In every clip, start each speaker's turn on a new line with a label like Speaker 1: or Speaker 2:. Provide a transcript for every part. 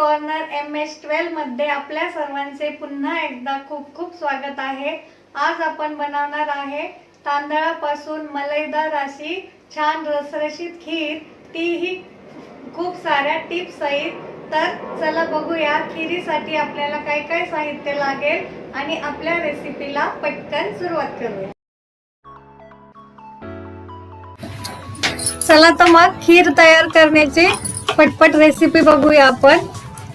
Speaker 1: Corner M S ट्वेल्वमध्ये आपल्या सर्वांचे पुन्हा एकदा खूप खूप स्वागत आहे. आज आपण बनवणार आहे तांदळापासून मलईदार अशी छान रसरशीत खीर तीही खूप साऱ्या टिप्स सहित. तर चला बघूया खिरीसाठी आपल्याला काय काय साहित्य लागेल आणि आपल्या रेसिपीला पटकन सुरुवात करूया. चला तर मग खीर तयार करण्याची पटपट रेसिपी बघूया आपण.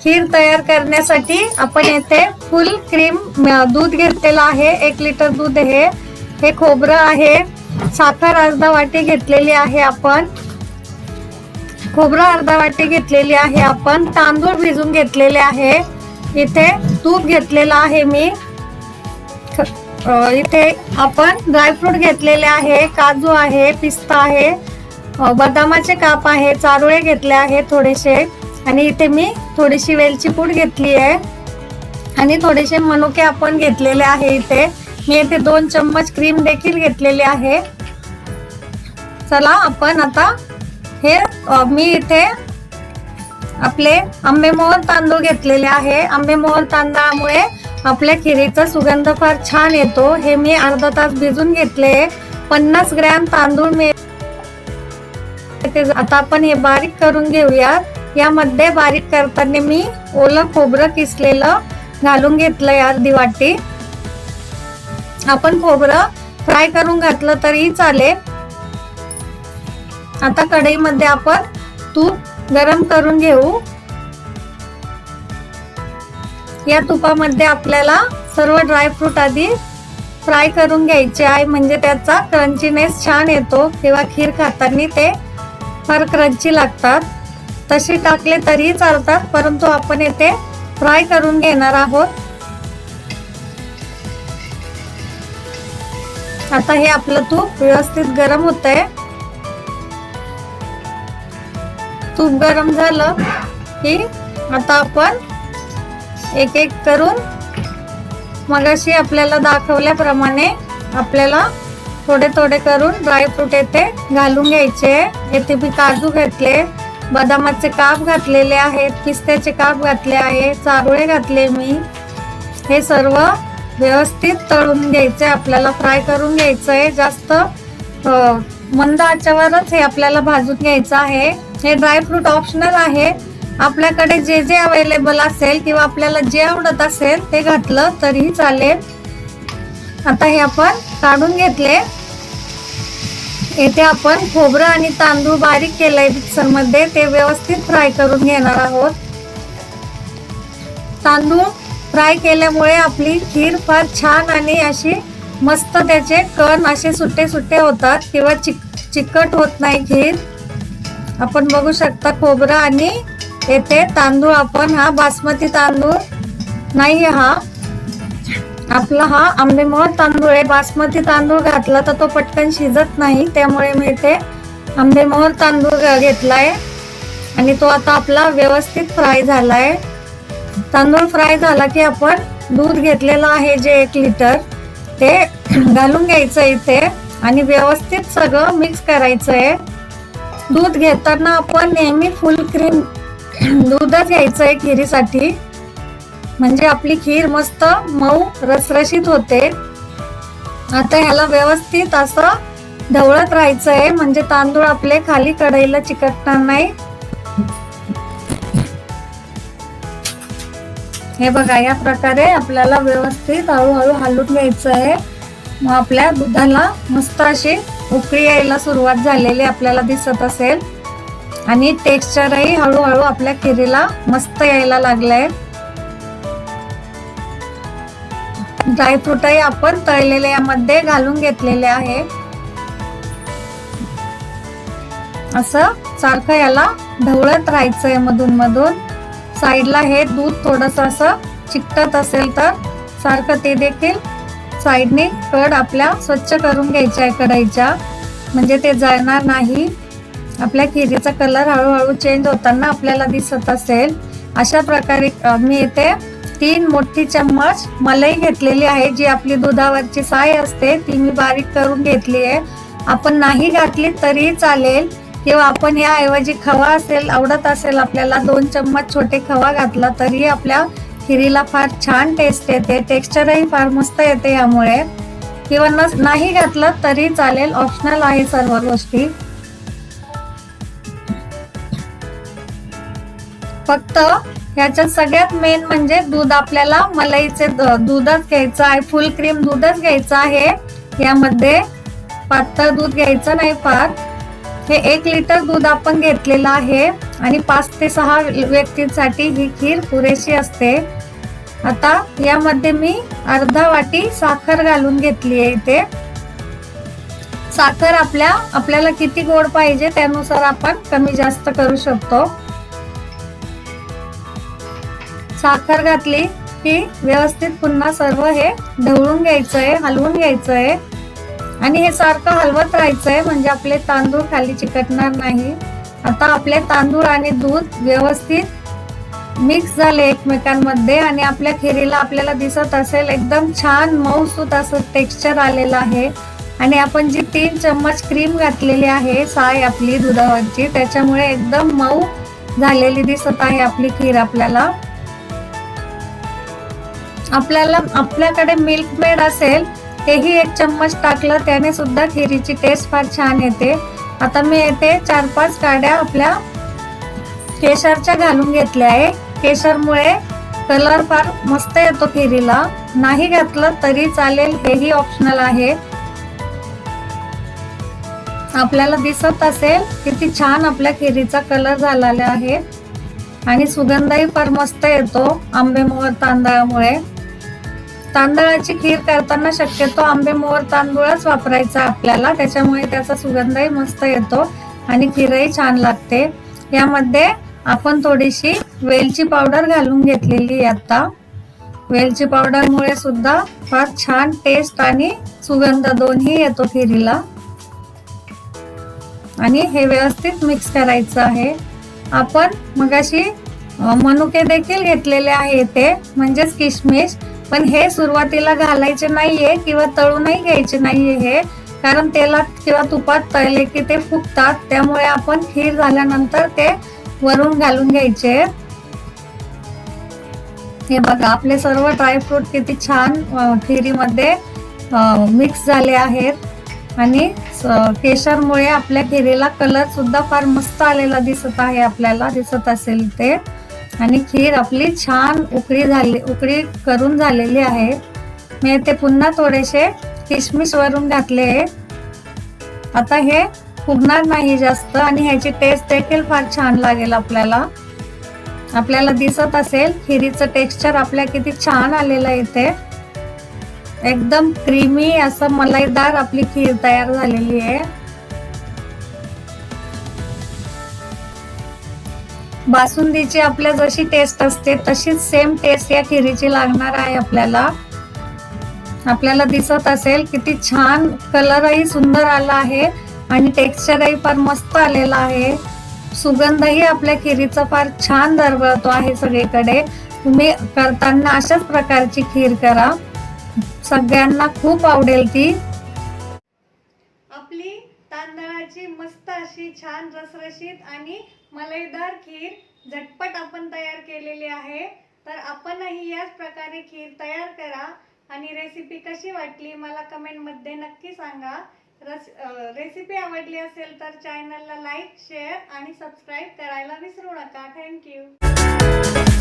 Speaker 1: खीर तयार करण्यासाठी आपण येथे फुल क्रीम दूध घेतलेलं आहे. एक लिटर दूध आहे. हे खोबरं आहे. साखर अर्धा वाटी घेतलेली आहे आपण. खोबरं अर्धा वाटी घेतलेली आहे आपण. तांदूळ भिजून घेतलेले आहे. इथे तूप घेतलेलं आहे मी. इथे आपण ड्रायफ्रूट घेतलेले आहे. काजू आहे पिस्ता आहे. बदामाचे काप आहे चारोळे घेतले आहे थोडेसे. आणि इथे मी थोडीशी वेलची पूड घेतली आहे. आणि थोडेसे मनुके आपण घेतलेले आहे इथे. मी इथे दोन चम्मच क्रीम देखील घेतलेली आहे. चला आपण आता हे मी इथे आपले आंबेमोहर तांदूळ घेतलेले आहे. आंबेमोहर तांदळामुळे आपल्या खिरीचा सुगंध फार छान येतो. हे मी अर्धा तास भिजून घेतले पन्नास ग्रॅम तांदूळ मी आता आपण हे बारीक करून घेऊयात. यामध्ये बारीक करताना मी ओलं खोबरं किसलेलं घालून घेतलंय अर्धी वाटी आपण खोबरं फ्राय करून घातलं तरी चालेल. आता कढईमध्ये आपण तूप गरम करून घेऊ. या तुपामध्ये आपल्याला सर्व ड्रायफ्रूट आधी फ्राय करून घ्यायचे आहे. म्हणजे त्याचा क्रंचीनेस छान येतो. किंवा खीर खाताना ते फार क्रंची लागतात. तसे टाकले तरी चालतात परंतु आपण येथे फ्राय करून घेणार आहोत. आता हे आपलं तूप व्यवस्थित गरम होत आहे तूप गरम झालं की आता आपण एक एक करून मगाशी आपल्याला दाखवल्याप्रमाणे आपल्याला थोडे थोडे करून ड्रायफ्रूट येथे घालून घ्यायचे. येथे मी काजू घेतले. बदामाचे काप घातलेले आहेत पिस्त्याचे काप घातले आहे चारोळे घातले मी. हे सर्व व्यवस्थित तळून घ्यायचे आपल्याला फ्राय करून घ्यायचं आहे जास्त मंद आचेवरच हे आपल्याला भाजून घ्यायचं आहे. हे ड्रायफ्रूट ऑप्शनल आहे. आपल्याकडे जे जे अवेलेबल असेल किंवा आपल्याला जे आवडत असेल ते घातलं तरीही चालेल. आता हे आपण काढून घेतले. येथे आपण खोबरं आणि तांदूळ बारीक केलंय मिक्सरमध्ये ते व्यवस्थित फ्राय करून घेणार आहोत. तांदूळ फ्राय केल्यामुळे आपली खीर फार छान आणि अशी मस्त त्याचे कण असे सुट्टे सुट्टे होतात किंवा चिक चिकट होत नाही खीर. आपण बघू शकता खोबरं आणि येथे तांदूळ आपण हा बासमती तांदूळ नाही हा आपला हा आंबेमुळे तांदूळ आहे. बासमती तांदूळ घातला तर तो पटकन शिजत नाही त्यामुळे मी इथे आंबेमोहर तांदूळ घेतलाय. आणि तो आता आपला व्यवस्थित फ्राय झालाय. तांदूळ फ्राय झाला की आपण दूध घेतलेलं आहे जे एक लिटर ते घालून घ्यायचं इथे. आणि व्यवस्थित सगळं मिक्स करायचं आहे दूध घेताना आपण नेहमी फुल क्रीम दूधच घ्यायचं आहे खिरीसाठी. म्हणजे आपली खीर मस्त मऊ रसरशीत होते. आता ह्याला व्यवस्थित असं ढवळत राहायचं आहे म्हणजे तांदूळ आपले खाली कढईला चिकटणार नाही. हे बघा या प्रकारे आपल्याला व्यवस्थित हळूहळू हलवून घ्यायचं आहे मग आपल्या दुधाला मस्त अशी उकळी यायला सुरुवात झालेली आपल्याला दिसत असेल. आणि टेक्स्चरही हळूहळू आपल्या खिरीला मस्त यायला लागलंय. ड्रायफ्रुटही आपण तळलेले यामध्ये घालून घेतलेले आहे. असं सारखं याला ढवळत राहायचंय मधून मधून. साईडला हे दूध थोडस असं चिकटत असेल तर सारखं ते देखील साईडने कड आपल्या स्वच्छ करून घ्यायच्या आहे कढईच्या म्हणजे ते जळणार नाही. आपल्या खिरीचा कलर हळूहळू चेंज होताना आपल्याला दिसत असेल. अशा प्रकारे मी इथे तीन मोठी चम्मच मलाई घेतलेली आहे जी आपली दुधावरची साय असते ती मी बारीक करून घेतली आहे. आपण नाही घातली तरी चालेल. किंवा आपण याऐवजी खवा असेल आवडत असेल आपल्याला दोन चम्मच छोटे खवा घातला तरी आपल्या खिरीला फार छान टेस्ट येते. टेक्स्चरही फार मस्त येते यामुळे. किंवा न नाही घातलं तरी चालेल. ऑप्शनल आहे सर्व गोष्टी. फक्त ह्याच्यात सगळ्यात मेन म्हणजे दूध आपल्याला मलाईचे दूधच घ्यायचं आहे. फुल क्रीम दूधच घ्यायचं आहे. यामध्ये पातळ दूध घ्यायचं नाही फार. हे एक लिटर दूध आपण घेतलेलं आहे. आणि पाच ते सहा व्यक्तींसाठी ही खीर पुरेशी असते. आता यामध्ये मी अर्धा वाटी साखर घालून घेतली आहे इथे. साखर आपल्या आपल्याला किती गोड पाहिजे त्यानुसार आपण कमी जास्त करू शकतो. साखर घातली की व्यवस्थित पुन्हा सर्व हे ढवळून घ्यायचंय हलवून घ्यायचंय. आणि हे सारखं हलवत राहायचंय म्हणजे आपले तांदूळ खाली चिकटणार नाही. आता आपले तांदूळ आणि दूध व्यवस्थित मिक्स झाले एकमेकांमध्ये आणि आपल्या खिरीला आपल्याला दिसत असेल एकदम छान मऊसूत असं टेक्स्चर आलेलं आहे. आणि आपण जी तीन चम्मच क्रीम घातलेली आहे साय आपली दुधावरची त्याच्यामुळे एकदम मऊ झालेली दिसत आहे आपली खीर आपल्याला. आपल्याला आपल्याकडे मिल्क मेड असेल तेही एक चम्मच टाकलं त्याने सुद्धा खिरीची टेस्ट फार छान येते. आता मी येथे चार पाच काड्या आपल्या केशरच्या घालून घेतल्या आहे. केशरमुळे कलर फार मस्त येतो खिरीला. नाही घातलं तरी चालेल हेही ऑप्शनल आहे. आपल्याला दिसत असेल किती छान आपल्या खिरीचा कलर झालेला आहे. आणि सुगंधही फार मस्त येतो आंबेमोहर तांदळामुळे. तांदळाची खीर करताना शक्यतो आंबेमोहर तांदूळच वापरायचा आपल्याला. त्याच्यामुळे त्याचा सुगंधही मस्त येतो आणि खीरही छान लागते. यामध्ये आपण थोडीशी वेलची पावडर घालून घेतलेली आता. वेलची पावडरमुळे सुद्धा फार छान टेस्ट आणि सुगंध दोन्ही येतो खिरीला. आणि हे व्यवस्थित मिक्स करायचं आहे. आपण मगाशी मनुके देखील घेतलेले आहे ते म्हणजेच किशमिश. पण हे सुरुवातीला घालायचे नाहीये किंवा तळूनही घ्यायचे नाहीये हे कारण तेलात किंवा तुपात तळले की ते फुगतात. त्यामुळे आपण खीर झाल्यानंतर ते वरून घालून घ्यायचे. हे बघा आपले सर्व ड्रायफ्रूट किती छान खिरीमध्ये मिक्स झाले आहेत. आणि केशरमुळे आपल्या खिरीला कलर सुद्धा फार मस्त आलेला दिसत आहे आपल्याला दिसत असेल ते. आणि खीर आपली छान उकळी झाली उकळी करून झालेली आहे. मी ते पुन्हा थोडेसे किशमिश वरून घातले आता हे फुगणार नाही जास्त आणि ह्याची टेस्ट देखील फार छान लागेल आपल्याला. आपल्याला दिसत असेल खिरीचं टेक्स्चर आपल्या किती छान आलेलं आहे इथे. एकदम क्रीमी असं मलाईदार आपली खीर तयार झालेली आहे. बासुंदीची आपल्या जशी टेस्ट असते तशीच सेम टेस्ट या खिरीची लागणार आहे आपल्याला. आपल्याला दिसत असेल किती छान कलरही सुंदर आला आहे आणि टेक्स्चरही फार मस्त आलेला आहे. सुगंधही आपल्या खिरीचा फार छान दरवळतो आहे सगळीकडे. तुम्ही करताना अशाच प्रकारची खीर करा. सगळ्यांना खूप आवडेल ती. आपली तांदळाची मस्त अशी छान रसरशीत आणि मलईदार खीर. झटपट आपण तयार केलेली आहे. तर आपणही याच प्रकारे खीर तयार करा. आणि रेसिपी कशी वाटली मला कमेंटमध्ये नक्की सांगा. रस रेसिपी आवडली असेल तर चॅनलला लाईक शेअर आणि सबस्क्राईब करायला विसरू नका. थँक्यू